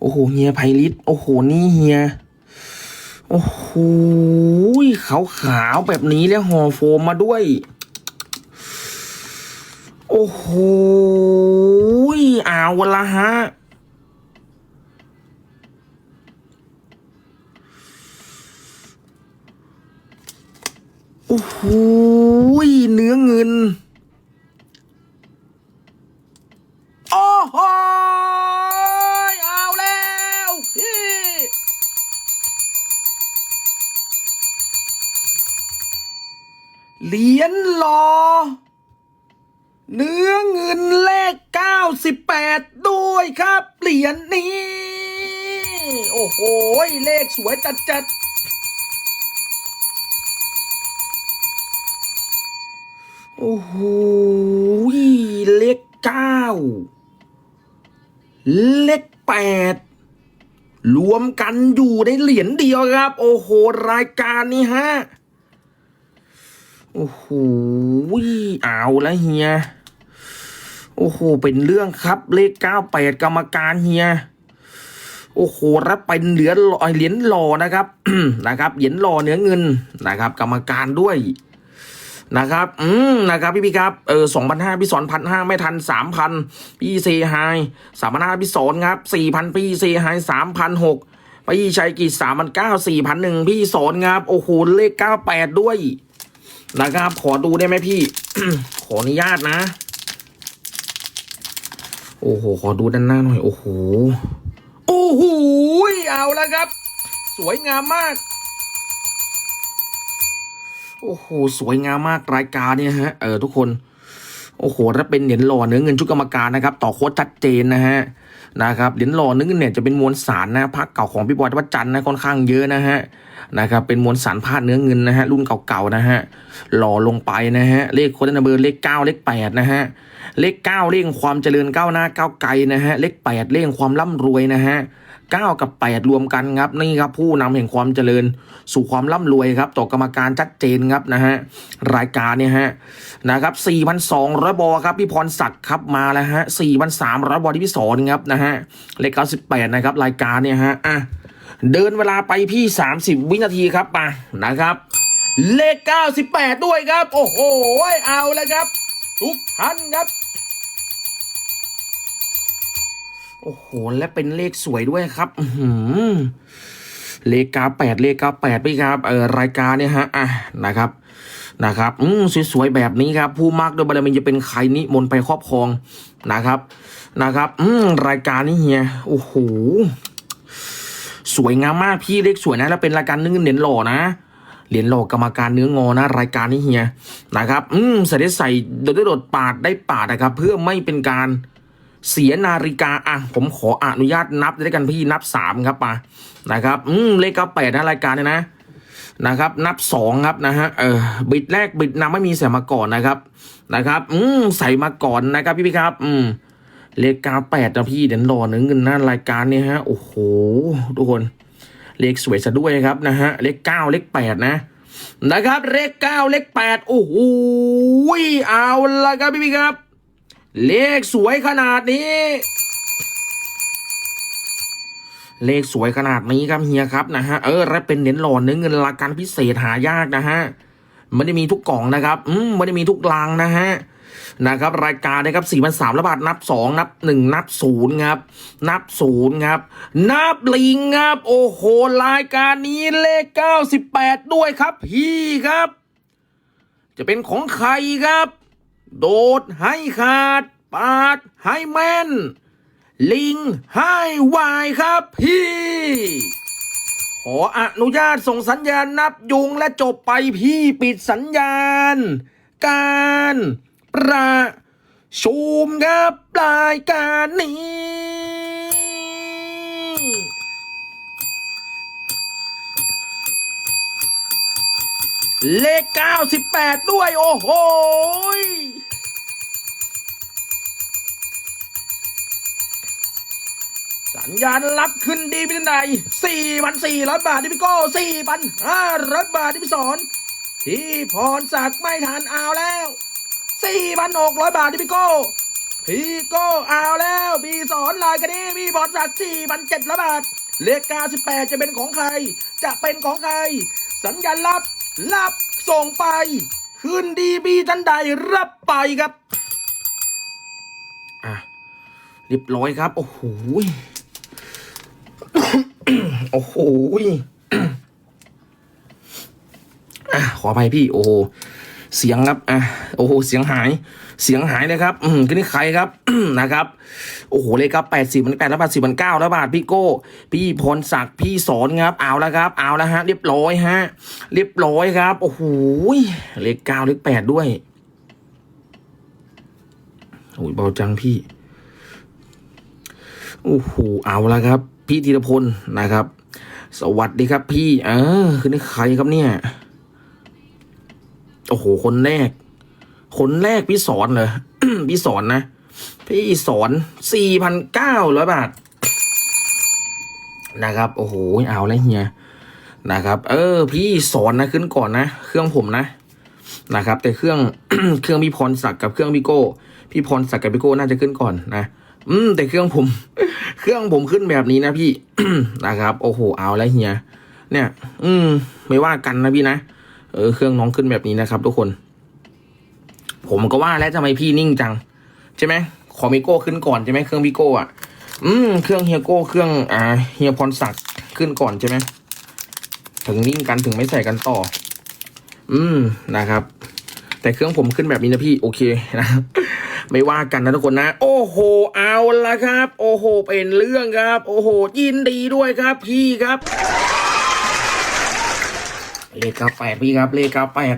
โอ้โหเฮียไพลิตโอ้โหนี่เฮียโอ้โหขาวขาวแบบนี้แล้วห่อโฟมมาด้วย โอ้โหเอาละฮะโอ้โหเนื้อเงิน โอ้โห เหรียญหลอเนื้อเงินเลข 98 ด้วยครับเหรียญนี้ โอ้โห เลขสวยจัดจัดโอ้โห เลข9เลข8รวมกันอยู่ในเหรียญเดียวครับ โอ้โห รายการนี้ฮะ โอ้โหเอาและเฮีย โอ้โห เป็นเรื่องครับเลขเก้าแปดกรรมการเฮีย โอ้โห รับเป็นเหรียญหล่อเหรียญหล่อนะครับ นะครับ เหรียญหล่อเนื้อเงินนะครับ กรรมการด้วยนะครับ อืม นะครับ พี่พี่ครับ เออสองพันห้าพี่สอนพันห้าไม่ทันสามพันพี่เซไฮสามพันห้าพี่สอนครับสี่พันพี่เซไฮสามพันหกพี่ชัยกิจสามพันเก้าสี่พันหนึ่งพี่สอนครับ โอ้โห เลขเก้าแปดด้วย นะครับ ขอดูได้ไหมพี่ ขออนุญาตนะ โอ้โห ขอดูด้านหน้าหน่อย โอ้โห โอ้โห เอาแล้วครับ สวยงามมาก โอ้โห สวยงามมากรายการเนี่ยฮะ เออทุกคน โอ้โหถ้าเป็นเหรียญหล่อเนื้อเงินชุดกรรมการนะครับ ต่อโค้ดชัดเจนนะฮะ นะครับเหรียญหล่อนึงเนี่ยจะเป็นมวลสารนะพักเก่าของพี่บอยวัดจันทร์นะค่อนข้างเยอะนะฮะนะครับเป็นมวลสารผ้าเนื้อเงินนะฮะรุ่นเก่าๆนะฮะหล่อลงไปนะฮะเลขโค้ดนัมเบอร์เลขเก้าเลขแปดนะฮะเลขเก้าเลขความเจริญก้าวหน้าก้าวไกลนะฮะเลขแปดเลขความร่ำรวยนะฮะ เก้ากับแปดรวมกันครับนี่ครับผู้นำแห่งความเจริญ สู่ความร่ำรวยครับต่อกรรมการชัดเจนครับนะฮะรายการเนี่ยฮะนะครับสี่พันสองร้อยบอครับพี่พรศักดิ์ครับมาแล้วฮะสี่พันสามร้อยบอที่พี่สอนครับนะฮะเลขเก้าสิบแปดนะครับรายการเนี่ยฮะอะเดินเวลาไปพี่สามสิบวินาทีครับมานะครับ เลขเก้าสิบแปดด้วยครับ โอ้โหเอาแล้วครับ ทุกท่านครับ โอ้โห และเป็นเลขสวยด้วยครับอืเลขก้าแปดเลขก้าแปดพี่ครับเออรายการเนี่ยฮะอะนะครับนะครับอืมสวยๆแบบนี้ครับ ผู้มากโดวยบารมีจะเป็นใครนิมนต์ไปครอบครองนะครับนะครับอืมรายการนี้เฮียโอ้โหสวยงามมากพี่เลขสวยนะแล้วเป็นรายการนื้อเหรียญหล่อนะเหรียญหล่อกรรมการเนื้องอนะรายการนี้เฮียนะครับ อืมใส่ได้ใส่โดดได้โดดปาดได้ปาดนะครับ เพื่อไม่เป็นการ เสียนาฬิกาอะผมขออนุญาตนับด้วยกันพี่นับสามครับมานะครับ อืมเลขเก้าแปดนะรายการเนี่ยนะนะครับ นับสองครับนะฮะเออบิดแรกบิดนำไม่มีใส่มาก่อนนะครับนะครับ อืมใส่มาก่อนนะครับพี่พี่ครับ อืมเลขเก้าแปดนะพี่เดี๋ยวรอหนึ่งเงินหน้ารายการเนี่ยฮะโอ้โหทุกคนเลขสวยซะด้วยครับนะฮะเลขเก้าเลขแปดนะนะครับ เลขเก้าเลขแปดโอ้โหเอาละครับพี่พี่ครับ เลขสวยขนาดนี้ เลขสวยขนาดนี้ครับเฮียครับนะฮะ เออและเป็นเหรียญหล่อเนื้อเงินราการพิเศษหายากนะฮะไม่ได้มีทุกกล่องนะครับ อืมไม่ได้มีทุกลังนะฮะนะครับรายการนะครับสี่พันสามร้อยบาทนับสองนับหนึ่งนับศูนย์ครับนับศูนย์ครับนับลิงครับโอ้โหรายการนี้เลขเก้าสิบแปดด้วยครับพี่ครับ จะเป็นของใครครับ โดดให้ขาด ปาดให้แม่น ลิงให้วายครับพี่ ขออนุญาตส่งสัญญาณนับยุงและจบไปพี่ปิดสัญญาณ การประชุมครับรายการนี้เลข 98 ด้วย โอ้โหย สัญญาณรับขึ้นดีเป็นไง4,400บาทที่พี่โก้4,500บาทที่พี่สอนพี่พรศักดิ์ไม่ทันเอาแล้ว4,600บาทที่พี่โก้ พี่โก้เอาแล้วพี่สอนลายกันนี่พี่บอลจากสี่พันเจ็ดร้อยบาท เลขเก้าสิบแปดจะเป็นของใคร จะเป็นของใคร สัญญาณรับรับส่งไป ขึ้นดีบีทันใดรับไปครับ อะเรียบร้อยครับ โอ้โห โอ้โหอะขออภัยพี่ โอ้โหเสียงครับ อะ โอ้โห เสียงหาย เสียงหายเลยครับ อืมคือนี่ใครครับ นะครับ โอ้โห เลยครับแปดสิบมันแปดแล้วบาทสิบมันเก้าแล้วบาทพี่โก้ พี่พรศักดิ์ พี่สอนครับ เอาแล้วครับ เอาแล้วฮะ เรียบร้อยฮะ เรียบร้อยครับ โอ้โห เลขเก้าเลขแปดด้วย โอ้ยเบาจังพี่ โอ้โห เอาแล้วครับ พี่ธีรพลนะครับ สวัสดีครับพี่เออคือนี่ใครครับเนี่ย โอ้โห คนแรก คนแรกพี่สอนเลยพี่สอนนะ พี่สอนสี่พันเก้าร้อยบาท นะครับ โอ้โห เอาแล้วเฮียนะครับ เออ พี่สอนนะขึ้นก่อนนะ เครื่องผมนะ นะครับ แต่เครื่องเครื่องพี่พรศักดิ์กับเครื่องพี่โก้ พี่พรศักดิ์กับพี่โก้น่าจะขึ้นก่อนนะ อืม แต่เครื่องผม เครื่องผมขึ้นแบบนี้นะพี่นะครับ โอ้โหเอาแล้วเฮียเนี่ย อืม ไม่ว่ากันนะพี่นะเออเครื่องน้องขึ้นแบบนี้นะครับ ทุกคน ผมก็ว่าแล้วทำไมพี่นิ่งจัง ใช่ไหมขอมิโก้ขึ้นก่อนใช่ไหมเครื่องพี่โก้อะอืมเครื่องเฮียโก้เครื่องอ่าเฮียพรศักดิ์ขึ้นก่อนใช่ไหมถึงนิ่งกันถึงไม่ใส่กันต่อ อืมนะครับ แต่เครื่องผมขึ้นแบบนี้นะพี่ โอเคนะ ไม่ว่ากันนะทุกคนนะ โอ้โห เอาละครับ โอ้โห เป็นเรื่องครับ โอ้โห ยินดีด้วยครับพี่ครับ เลขเก้าแปดพี่ครับ เลขเก้าแปด